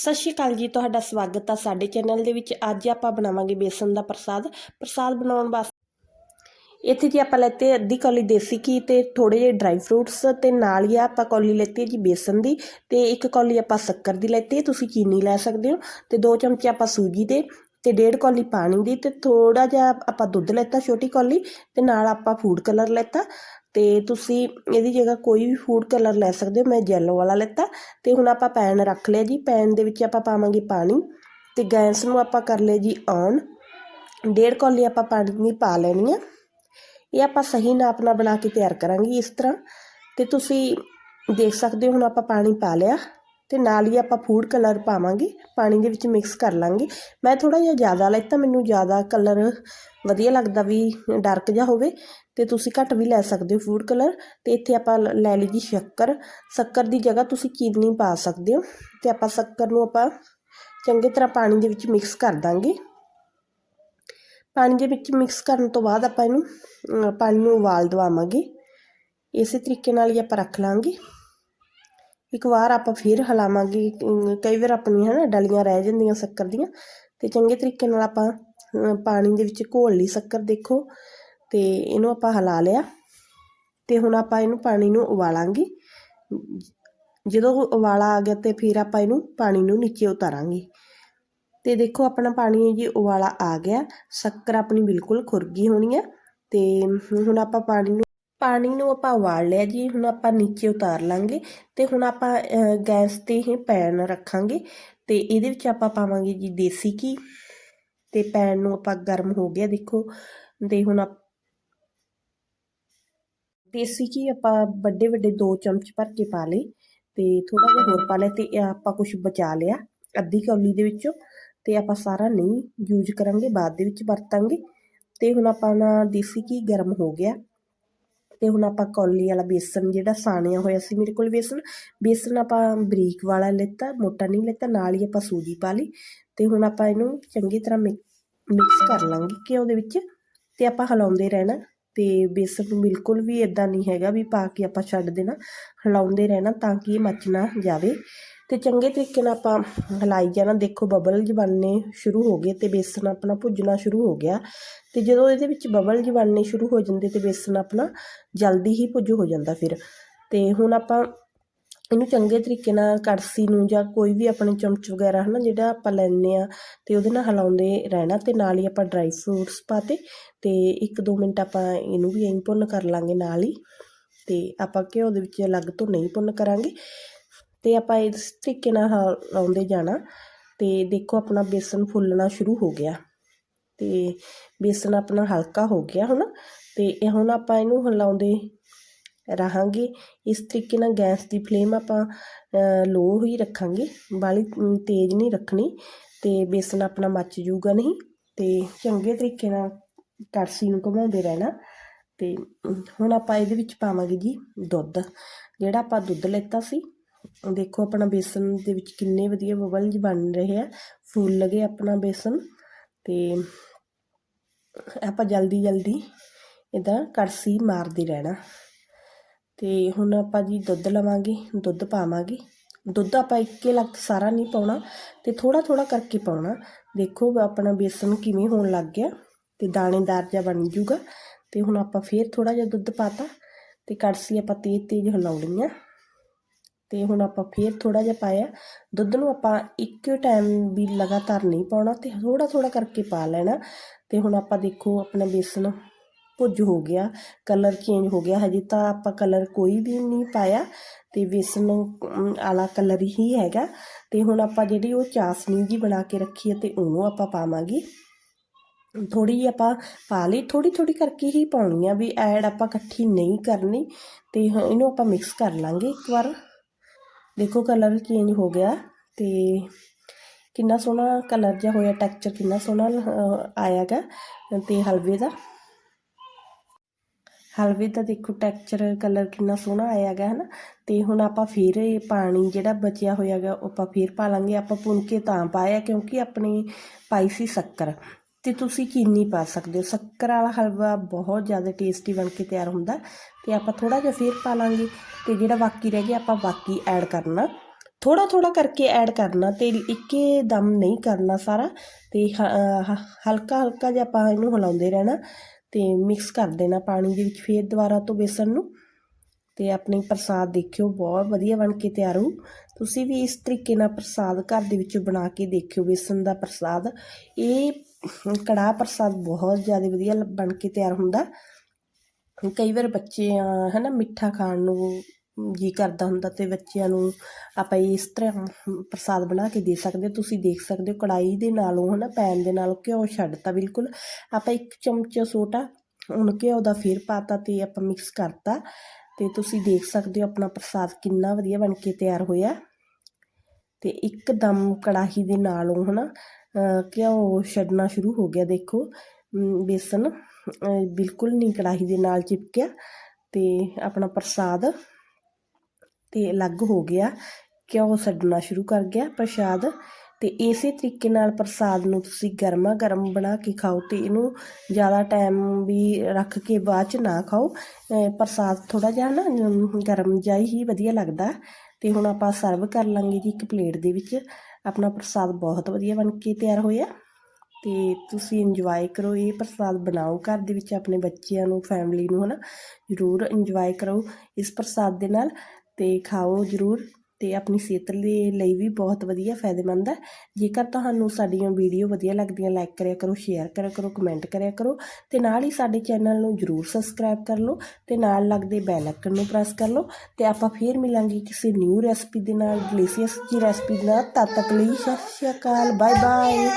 ਸਤਿ ਸ਼੍ਰੀ ਅਕਾਲ ਜੀ, ਤੁਹਾਡਾ ਸਵਾਗਤ ਆ ਸਾਡੇ ਚੈਨਲ ਦੇ ਵਿੱਚ। ਅੱਜ ਆਪਾਂ ਬਣਾਵਾਂਗੇ ਬੇਸਨ ਦਾ ਪ੍ਰਸਾਦ। ਪ੍ਰਸਾਦ ਬਣਾਉਣ ਵਾਸਤੇ ਇੱਥੇ ਜੀ ਆਪਾਂ ਲੈਤੇ ਅੱਧੀ ਕੌਲੀ ਦੇਸੀ ਘੀ ਤੇ ਥੋੜੇ ਜਿਹੇ ਡਰਾਈ ਫਰੂਟਸ ਤੇ ਨਾਲ ਹੀ ਆਪਾਂ ਕੌਲੀ ਲੈਤੀ ਜੀ ਬੇਸਨ ਦੀ ਤੇ ਇੱਕ ਕੌਲੀ ਆਪਾਂ ਸ਼ੱਕਰ ਦੀ ਲੈਤੀ ਤੁਸੀਂ ਚੀਨੀ ਲੈ ਸਕਦੇ ਹੋ ਤੇ ਦੋ ਚਮਚੇ ਆਪਾਂ ਸੂਜੀ ਦੇ ਤੇ ਡੇਢ ਕੌਲੀ ਪਾਣੀ ਦੀ ਤੇ ਥੋੜਾ ਜਿਹਾ ਆਪਾਂ ਦੁੱਧ ਲੈਤਾ, ਛੋਟੀ ਕੌਲੀ ਤੇ ਨਾਲ ਆਪਾਂ ਫੂਡ ਕਲਰ ਲੈਤਾ। ਤੇ ਤੁਸੀਂ ਇਹਦੀ ਜਗ੍ਹਾ ਕੋਈ ਵੀ ਫੂਡ ਕਲਰ ਲੈ ਸਕਦੇ ਹੋ। ਮੈਂ ਜੈਲੋ ਵਾਲਾ ਲੈਤਾ ਤੇ ਹੁਣ ਆਪਾਂ ਪੈਨ ਰੱਖ ਲਿਆ ਜੀ। ਪੈਨ ਦੇ ਵਿੱਚ ਆਪਾਂ ਪਾਵਾਂਗੇ ਪਾਣੀ ਤੇ ਗੈਸ ਨੂੰ ਆਪਾਂ ਕਰ ਲਿਆ ਜੀ ਔਨ ਡੇਢ ਕੌਲੀ ਆਪਾਂ ਪਾਣੀ ਪਾ ਲੈਣੀ ਆ। ਇਹ ਆਪਾਂ ਸਹੀ ਨਾਪ ਨਾਲ ਬਣਾ ਕੇ ਤਿਆਰ ਕਰਾਂਗੇ ਇਸ ਤਰ੍ਹਾਂ। ਤੇ ਤੁਸੀਂ ਦੇਖ ਸਕਦੇ ਹੋ ਹੁਣ ਆਪਾਂ ਪਾਣੀ ਪਾ ਲਿਆ। ਤੇ ਨਾਲ ਹੀ ਆਪਾਂ ਫੂਡ ਕਲਰ ਪਾਵਾਂਗੇ, ਪਾਣੀ ਦੇ ਵਿੱਚ ਮਿਕਸ ਕਰ ਲਾਂਗੇ। ਮੈਂ ਥੋੜਾ ਜਿਹਾ ਜ਼ਿਆਦਾ ਲੈਤਾ ਮੈਨੂੰ ਜ਼ਿਆਦਾ ਕਲਰ ਵਧੀਆ ਲੱਗਦਾ ਵੀ ਡਾਰਕ ਜਿਹਾ ਹੋਵੇ ਤੇ ਤੁਸੀਂ ਘੱਟ ਵੀ ਲੈ ਸਕਦੇ ਹੋ ਫੂਡ ਕਲਰ ਤੇ ਇੱਥੇ ਆਪਾਂ ਲੈ ਲਈ ਜੀ ਸ਼ੱਕਰ। ਸ਼ੱਕਰ ਦੀ ਜਗ੍ਹਾ ਤੁਸੀਂ ਚੀਨੀ ਪਾ ਸਕਦੇ ਹੋ ਤੇ ਆਪਾਂ ਸ਼ੱਕਰ ਨੂੰ ਆਪਾਂ ਚੰਗੀ ਤਰ੍ਹਾਂ ਪਾਣੀ ਦੇ ਵਿੱਚ ਮਿਕਸ ਕਰ ਦਾਂਗੇ। ਪਾਣੀ ਦੇ ਵਿੱਚ ਮਿਕਸ ਕਰਨ ਤੋਂ ਬਾਅਦ ਆਪਾਂ ਇਹਨੂੰ ਪਾਣੀ ਨੂੰ ਉਬਾਲ ਦਵਾਵਾਂਗੇ। ਇਸੇ ਤਰੀਕੇ ਨਾਲ ਹੀ ਆਪਾਂ ਰੱਖ ਲਾਂਗੇ। ਇੱਕ ਵਾਰ ਆਪਾਂ ਫਿਰ ਹਿਲਾਵਾਂਗੇ ਕਈ ਵਾਰ ਆਪਣੀਆਂ, ਹਨਾ, ਡਲੀਆਂ ਰਹਿ ਜਾਂਦੀਆਂ ਸ਼ੱਕਰ ਦੀਆਂ, ਤੇ ਚੰਗੇ ਤਰੀਕੇ ਨਾਲ ਆਪਾਂ ਪਾਣੀ ਦੇ ਵਿੱਚ ਘੋਲ ਲਈ ਸ਼ੱਕਰ, ਦੇਖੋ, ਤੇ ਇਹਨੂੰ ਆਪਾਂ ਹਿਲਾ ਲਿਆ, ਤੇ ਹੁਣ ਆਪਾਂ ਇਹਨੂੰ ਪਾਣੀ ਨੂੰ ਉਬਾਲਾਂਗੇ, ਜਦੋਂ ਉਬਾਲਾ ਆ ਗਿਆ ਤੇ ਫਿਰ ਆਪਾਂ ਇਹਨੂੰ ਪਾਣੀ ਨੂੰ ਨੀਚੇ ਉਤਾਰਾਂਗੇ, ਤੇ ਦੇਖੋ ਆਪਣਾ ਪਾਣੀ ਜੀ ਉਬਾਲਾ ਆ ਗਿਆ, ਸ਼ੱਕਰ ਆਪਣੀ ਬਿਲਕੁਲ ਖੁਰ ਗਈ ਹੋਣੀ ਹੈ ਤੇ ਹੁਣ ਆਪਾਂ ਪਾਣੀ ਨੂੰ ਪਾਣੀ ਨੂੰ ਆਪਾਂ ਉਬਾਲ ਲਿਆ ਜੀ, ਹੁਣ ਆਪਾਂ ਨੀਚੇ ਉਤਾਰ ਲਾਂਗੇ ਤੇ ਹੁਣ ਆਪਾਂ ਗੈਸ ਤੇ ਹੀ ਪੈਨ ਰੱਖਾਂਗੇ ਤੇ ਇਹਦੇ ਵਿੱਚ ਆਪਾਂ ਪਾਵਾਂਗੇ ਜੀ ਦੇਸੀ ਘੀ ਤੇ ਪੈਨ ਨੂੰ ਆਪਾਂ ਗਰਮ ਹੋ ਗਿਆ ਦੇਖੋ ਤੇ ਹੁਣ ਆਪ- ਦੇਸੀ ਘੀ ਆਪਾਂ ਵੱਡੇ ਵੱਡੇ ਦੋ ਚਮਚ ਭਰ ਕੇ ਪਾ ਲਏ ਤੇ ਥੋੜਾ ਜਿਹਾ ਹੋਰ ਪਾ ਲਿਆ ਤੇ ਆਪਾਂ ਕੁਝ ਬਚਾ ਲਿਆ ਅੱਧੀ ਕੌਲੀ ਦੇ ਵਿੱਚੋਂ ਤੇ ਆਪਾਂ ਸਾਰਾ ਨਹੀਂ ਯੂਜ਼ ਕਰਾਂਗੇ, ਬਾਅਦ ਦੇ ਵਿੱਚ ਵਰਤਾਂਗੇ ਤੇ ਹੁਣ ਆਪਾਂ ਨਾ ਦੇਸੀ ਘੀ ਗਰਮ ਹੋ ਗਿਆ। ਤੇ ਹੁਣ ਆਪਾਂ ਕੌਲੀ ਵਾਲਾ ਬੇਸਨ ਜਿਹੜਾ ਸਾਣਿਆ ਹੋਇਆ ਸੀ ਮੇਰੇ ਕੋਲ ਬੇਸਨ ਬੇਸਨ ਆਪਾਂ ਬਰੀਕ ਵਾਲਾ ਲਿੱਤਾ, ਮੋਟਾ ਨਹੀਂ ਲਿੱਤਾ, ਨਾਲ ਹੀ ਆਪਾਂ ਸੂਜੀ ਪਾ ਲਈ ਤੇ ਹੁਣ ਆਪਾਂ ਇਹਨੂੰ ਚੰਗੀ ਤਰ੍ਹਾਂ ਮਿਕਸ ਕਰ ਲਾਂਗੇ ਘਿਓ ਦੇ ਵਿੱਚ ਤੇ ਆਪਾਂ ਹਿਲਾਉਂਦੇ ਰਹਿਣਾ ਤੇ ਬੇਸਨ ਨੂੰ ਬਿਲਕੁਲ ਵੀ ਇਦਾਂ ਨਹੀਂ ਹੈਗਾ ਵੀ ਪਾ ਕੇ ਆਪਾਂ ਛੱਡ ਦੇਣਾ, ਹਿਲਾਉਂਦੇ ਰਹਿਣਾ ਤਾਂ ਕਿ ਇਹ ਮੱਚ ਨਾ ਜਾਵੇ। ਅਤੇ ਚੰਗੇ ਤਰੀਕੇ ਨਾਲ ਆਪਾਂ ਹਿਲਾਈ ਜਾਣਾ ਦੇਖੋ ਬਬਲ ਬਣਨੇ ਸ਼ੁਰੂ ਹੋ ਗਏ ਅਤੇ ਬੇਸਨ ਆਪਣਾ ਭੁੱਜਣਾ ਸ਼ੁਰੂ ਹੋ ਗਿਆ। ਅਤੇ ਜਦੋਂ ਇਹਦੇ ਵਿੱਚ ਬਬਲ ਬਣਨੇ ਸ਼ੁਰੂ ਹੋ ਜਾਂਦੇ ਤੇ ਬੇਸਨ ਆਪਣਾ ਜਲਦੀ ਹੀ ਭੁੱਜ ਹੋ ਜਾਂਦਾ ਫਿਰ। ਅਤੇ ਹੁਣ ਆਪਾਂ ਇਹਨੂੰ ਚੰਗੇ ਤਰੀਕੇ ਨਾਲ ਕੜਸੀ ਨੂੰ ਜਾਂ ਕੋਈ ਵੀ ਆਪਣੇ ਚਮਚ ਵਗੈਰਾ ਹਨਾ, ਜਿਹੜਾ ਆਪਾਂ ਲੈਂਦੇ ਆ ਤੇ ਉਹਦੇ ਨਾਲ ਹਿਲਾਉਂਦੇ ਰਹਿਣਾ ਤੇ ਨਾਲ ਹੀ ਆਪਾਂ ਡਰਾਈ ਫਰੂਟਸ ਪਾਤੇ ਤੇ 1-2 ਮਿੰਟ ਆਪਾਂ ਇਹਨੂੰ ਵੀ ਐਂ ਭੁੰਨ ਕਰ ਲਾਂਗੇ ਨਾਲ ਹੀ ਤੇ ਆਪਾਂ ਘਿਓ ਦੇ ਵਿੱਚ ਅਲੱਗ ਤੋਂ ਨਹੀਂ ਭੁੰਨ ਕਰਾਂਗੇ। ਅਤੇ ਆਪਾਂ ਇਸ ਤਰੀਕੇ ਨਾਲ ਹਿਲਾਉਂਦੇ ਜਾਣਾ। ਅਤੇ ਦੇਖੋ ਆਪਣਾ ਬੇਸਨ ਫੁੱਲਣਾ ਸ਼ੁਰੂ ਹੋ ਗਿਆ। ਅਤੇ ਬੇਸਨ ਆਪਣਾ ਹਲਕਾ ਹੋ ਗਿਆ ਹੁਣ। ਅਤੇ ਇਹ ਹੁਣ ਆਪਾਂ ਇਹਨੂੰ ਹਿਲਾਉਂਦੇ ਰਹਾਂਗੇ। ਇਸ ਤਰੀਕੇ ਨਾਲ ਗੈਸ ਦੀ ਫਲੇਮ ਆਪਾਂ ਲੋ ਹੀ ਰੱਖਾਂਗੇ। ਬਾਲੀ ਤੇਜ਼ ਨਹੀਂ ਰੱਖਣੀ। ਤੇ ਬੇਸਨ ਆਪਣਾ ਮੱਚ ਜੂਗਾ ਨਹੀਂ। ਤੇ ਚੰਗੇ ਤਰੀਕੇ ਨਾਲ ਕੜਛੀ ਨੂੰ ਘੁਮਾਉਂਦੇ ਰਹਿਣਾ। ਤੇ ਹੁਣ ਆਪਾਂ ਇਹਦੇ ਵਿੱਚ ਪਾਵਾਂਗੇ ਜੀ ਦੁੱਧ। ਜਿਹੜਾ ਆਪਾਂ ਦੁੱਧ ਲੈਤਾ ਸੀ ਦੇਖੋ ਆਪਣਾ ਬੇਸਨ ਦੇ ਵਿੱਚ ਕਿੰਨੇ ਵਧੀਆ ਬਬਲ ਬਣ ਰਹੇ ਆ। ਫੁੱਲ ਗਏ ਆਪਣਾ ਬੇਸਨ ਤੇ ਆਪਾਂ ਜਲਦੀ ਜਲਦੀ ਇਹਦਾ ਕੜਸੀ ਮਾਰਦੇ ਰਹਿਣਾ। ਤੇ ਹੁਣ ਆਪਾਂ ਜੀ ਦੁੱਧ ਲਵਾਂਗੇ, ਦੁੱਧ ਪਾਵਾਂਗੇ। ਦੁੱਧ ਆਪਾਂ ਇੱਕੇ ਲੱਖ ਸਾਰਾ ਨਹੀਂ ਪਾਉਣਾ ਤੇ ਥੋੜਾ ਥੋੜਾ ਕਰਕੇ ਪਾਉਣਾ। ਦੇਖੋ ਆਪਣਾ ਬੇਸਨ ਕਿਵੇਂ ਹੋਣ ਲੱਗ ਗਿਆ ਤੇ ਦਾਣੇਦਾਰ ਜਿਹਾ ਬਣ ਜੂਗਾ। ਤੇ ਹੁਣ ਆਪਾਂ ਫੇਰ ਥੋੜਾ ਜਿਹਾ ਦੁੱਧ ਪਾਤਾ ਤੇ ਕੜਸੀ ਆਪਾਂ ਤੇਜ਼ ਤੇਜ਼ ਹਿਲਾਉਣੀ ਆ। ਅਤੇ ਹੁਣ ਆਪਾਂ ਫਿਰ ਥੋੜ੍ਹਾ ਜਿਹਾ ਪਾਇਆ। ਦੁੱਧ ਨੂੰ ਆਪਾਂ ਇੱਕੋ ਟਾਈਮ ਵੀ ਲਗਾਤਾਰ ਨਹੀਂ ਪਾਉਣਾ ਅਤੇ ਥੋੜ੍ਹਾ ਥੋੜ੍ਹਾ ਕਰਕੇ ਪਾ ਲੈਣਾ। ਅਤੇ ਹੁਣ ਆਪਾਂ ਦੇਖੋ ਆਪਣਾ ਬੇਸਨ ਭੁੱਜ ਹੋ ਗਿਆ ਕਲਰ ਚੇਂਜ ਹੋ ਗਿਆ। ਹਜੇ ਤਾਂ ਆਪਾਂ ਕਲਰ ਕੋਈ ਵੀ ਨਹੀਂ ਪਾਇਆ ਅਤੇ ਬੇਸਨ ਆਲਾ ਕਲਰ ਹੀ ਹੈਗਾ। ਅਤੇ ਹੁਣ ਆਪਾਂ ਜਿਹੜੀ ਉਹ ਚਾਸਨੀ ਜੀ ਬਣਾ ਕੇ ਰੱਖੀ ਹੈ ਅਤੇ ਉਹਨੂੰ ਆਪਾਂ ਪਾਵਾਂਗੇ। ਥੋੜੀ ਜਿਹੀ ਆਪਾਂ ਪਾ ਲਈ ਥੋੜੀ ਥੋੜੀ ਕਰਕੇ ਹੀ ਪਾਉਣੀ ਆ ਵੀ ਐਡ ਆਪਾਂ ਇਕੱਠੀ ਨਹੀਂ ਕਰਨੀ ਤੇ ਇਹਨੂੰ ਆਪਾਂ ਮਿਕਸ ਕਰ ਲਾਂਗੇ ਇੱਕ ਵਾਰ। ਦੇਖੋ ਕਲਰ ਚੇਂਜ ਹੋ ਗਿਆ ਤੇ ਕਿੰਨਾ ਸੋਹਣਾ ਕਲਰ ਜਿਹਾ ਹੋਇਆ ਟੈਕਸਚਰ ਕਿੰਨਾ ਸੋਹਣਾ ਅਹ, ਆਇਆਗਾ ਤੇ ਹਲਵੇ ਦਾ। ਹਲਵੇ ਦਾ ਦੇਖੋ ਟੈਕਸਚਰ ਕਲਰ ਕਿੰਨਾ ਸੋਹਣਾ ਆਇਆਗਾ ਹਨਾ? ਤੇ ਹੁਣ ਆਪਾਂ ਫਿਰ ਇਹ ਪਾਣੀ ਜਿਹੜਾ ਬਚਿਆ ਹੋਇਆਗਾ ਉਹ ਆਪਾਂ ਫਿਰ ਪਾ ਲਾਂਗੇ। ਆਪਾਂ ਭੁੰਨ ਕੇ ਤਾਂ ਪਾਇਆ ਕਿਉਂਕਿ ਆਪਣੀ ਪਾਈ ਸੀ ਸ਼ੱਕਰ। ਤੇ ਤੁਸੀਂ ਚੀਨੀ ਪਾ ਸਕਦੇ ਹੋ। ਸ਼ੱਕਰ ਵਾਲਾ ਹਲਵਾ ਬਹੁਤ ਜ਼ਿਆਦਾ ਟੇਸਟੀ ਬਣ ਕੇ ਤਿਆਰ ਹੁੰਦਾ ਤੇ ਆਪਾਂ ਥੋੜਾ ਜਿਹਾ ਫਿਰ ਪਾ ਲਾਂਗੇ ਤੇ ਜਿਹੜਾ ਬਾਕੀ ਰਹਿ ਗਿਆ ਆਪਾਂ ਬਾਕੀ ਐਡ ਕਰਨਾ। ਥੋੜਾ ਥੋੜਾ ਕਰਕੇ ਐਡ ਕਰਨਾ ਤੇ ਇੱਕੇ ਦਮ ਨਹੀਂ ਕਰਨਾ ਸਾਰਾ ਤੇ ਹਲਕਾ ਹਲਕਾ ਜਿਹਾ ਆਪਾਂ ਇਹਨੂੰ ਹਿਲਾਉਂਦੇ ਰਹਿਣਾ ਤੇ ਮਿਕਸ ਕਰ ਦੇਣਾ ਪਾਣੀ ਦੇ ਵਿੱਚ ਫੇਰ ਦੁਬਾਰਾ ਤੋਂ ਬੇਸਣ ਨੂੰ। ਤੇ ਆਪਣੀ ਪ੍ਰਸਾਦ ਦੇਖਿਓ, ਬਹੁਤ ਵਧੀਆ ਬਣ ਕੇ ਤਿਆਰ ਹੋ। ਤੁਸੀਂ ਵੀ ਇਸ ਤਰੀਕੇ ਨਾਲ ਪ੍ਰਸਾਦ ਘਰ ਦੇ ਵਿੱਚ ਬਣਾ ਕੇ ਦੇਖਿਓ ਬੇਸਣ ਦਾ ਪ੍ਰਸਾਦ। ਇਹ ਕੜਾਹ ਪ੍ਰਸਾਦ ਬਹੁਤ ਜ਼ਿਆਦਾ ਵਧੀਆ ਬਣ ਕੇ ਤਿਆਰ ਹੁੰਦਾ। ਕਈ ਵਾਰ ਬੱਚਿਆਂ ਹੈ ਨਾ ਮਿੱਠਾ ਖਾਣ ਨੂੰ ਜੀ ਕਰਦਾ ਹੁੰਦਾ ਅਤੇ ਬੱਚਿਆਂ ਨੂੰ ਆਪਾਂ ਇਸ ਤਰ੍ਹਾਂ ਪ੍ਰਸਾਦ ਬਣਾ ਕੇ ਦੇ ਸਕਦੇ ਤੁਸੀਂ ਦੇਖ ਸਕਦੇ ਹੋ ਕੜਾਈ ਦੇ ਨਾਲੋਂ ਹੈ ਨਾ ਪੈਨ ਦੇ ਨਾਲੋਂ ਘਿਓ ਛੱਡਤਾ ਬਿਲਕੁਲ। ਆਪਾਂ ਇੱਕ ਚਮਚਾ ਛੋਟਾ ਹੁਣ ਘਿਓ ਦਾ ਫੇਰ ਪਾਤਾ ਤੇ ਆਪਾਂ ਮਿਕਸ ਕਰਤਾ ਤੇ ਤੁਸੀਂ ਦੇਖ ਸਕਦੇ ਹੋ ਆਪਣਾ ਪ੍ਰਸਾਦ ਕਿੰਨਾ ਵਧੀਆ ਬਣ ਕੇ ਤਿਆਰ ਹੋਇਆ। ਤੇ ਇੱਕਦਮ ਕੜਾਹੀ ਦੇ ਨਾਲੋਂ, ਹਨਾ ਅਹ ਘਿਓ ਛੱਡਣਾ ਸ਼ੁਰੂ ਹੋ ਗਿਆ ਦੇਖੋ। ਅਮ ਬੇਸਨ ਬਿਲਕੁਲ ਨਹੀਂ ਕੜਾਹੀ ਦੇ ਨਾਲ ਚਿਪਕਿਆ ਤੇ ਆਪਣਾ ਪ੍ਰਸਾਦ ਤੇ ਅਲੱਗ ਹੋ ਗਿਆ। ਘਿਓ ਛੱਡਣਾ ਸ਼ੁਰੂ ਕਰ ਗਿਆ ਪ੍ਰਸ਼ਾਦ? ਤੇ ਇਸੇ ਤਰੀਕੇ ਨਾਲ ਪ੍ਰਸਾਦ ਨੂੰ ਤੁਸੀਂ ਗਰਮਾ ਗਰਮ ਬਣਾ ਕੇ ਖਾਓ ਤੇ ਇਹਨੂੰ ਜ਼ਿਆਦਾ ਟਾਈਮ ਵੀ ਰੱਖ ਕੇ ਬਾਅਦ ਚ ਨਾ ਖਾਓ। ਅਹ ਪ੍ਰਸਾਦ ਥੋੜਾ ਜਿਹਾ ਨਾ ਗਰਮ ਜਿਹਾ ਹੀ ਵਧੀਆ ਲੱਗਦਾ। ਤੇ ਹੁਣ ਆਪਾਂ ਸਰਵ ਕਰ ਲਾਂਗੇ ਜੀ ਇੱਕ ਪਲੇਟ ਦੇ ਵਿੱਚ। ਆਪਣਾ ਪ੍ਰਸਾਦ ਬਹੁਤ ਵਧੀਆ ਬਣ ਕੇ ਤਿਆਰ ਹੋਇਆ। ਤੇ ਤੁਸੀਂ ਇੰਜੋਏ ਕਰੋ, ਇਹ ਪ੍ਰਸਾਦ ਬਣਾਓ, ਘਰ ਦੇ ਵਿੱਚ ਆਪਣੇ ਬੱਚਿਆਂ ਨੂੰ ਫੈਮਿਲੀ ਨੂੰ ਹਨਾ। ਜ਼ਰੂਰ ਇੰਜੋਏ ਕਰੋ ਇਸ ਪ੍ਰਸਾਦ ਦੇ ਨਾਲ ਤੇ ਖਾਓ ਜ਼ਰੂਰ। ਤੇ ਆਪਣੀ ਸਿਹਤ ਦੇ ਲਈ ਵੀ ਬਹੁਤ ਵਧੀਆ, ਫਾਇਦੇਮੰਦ ਹੈ। ਜੇਕਰ ਤੁਹਾਨੂੰ ਸਾਡੀਆਂ ਵੀਡੀਓ ਵਧੀਆ ਲੱਗਦੀਆਂ ਲਾਈਕ ਕਰਿਆ ਕਰੋ ਸ਼ੇਅਰ ਕਰਿਆ ਕਰੋ ਕਮੈਂਟ ਕਰਿਆ ਕਰੋ ਤੇ ਨਾਲ ਹੀ ਸਾਡੇ ਚੈਨਲ ਨੂੰ ਜਰੂਰ ਸਬਸਕ੍ਰਾਈਬ ਕਰ ਲਓ ਤੇ ਨਾਲ ਲੱਗਦੇ ਬੈਲ ਆਈਕਨ ਨੂੰ ਪ੍ਰੈਸ ਕਰ ਲਓ ਤੇ ਆਪਾਂ ਫੇਰ ਮਿਲਾਂਗੇ ਕਿਸੇ ਨਿਊ ਰੈਸਪੀ ਦੇ ਨਾਲ ਡਿਲੀਸ਼ੀਅਸ ਜੀ ਰੈਸਪੀ ਦੇ ਨਾਲ। ਤਦ ਤੱਕ ਲਈ ਸਤਿ ਸ਼੍ਰੀ ਅਕਾਲ ਬਾਏ ਬਾਏ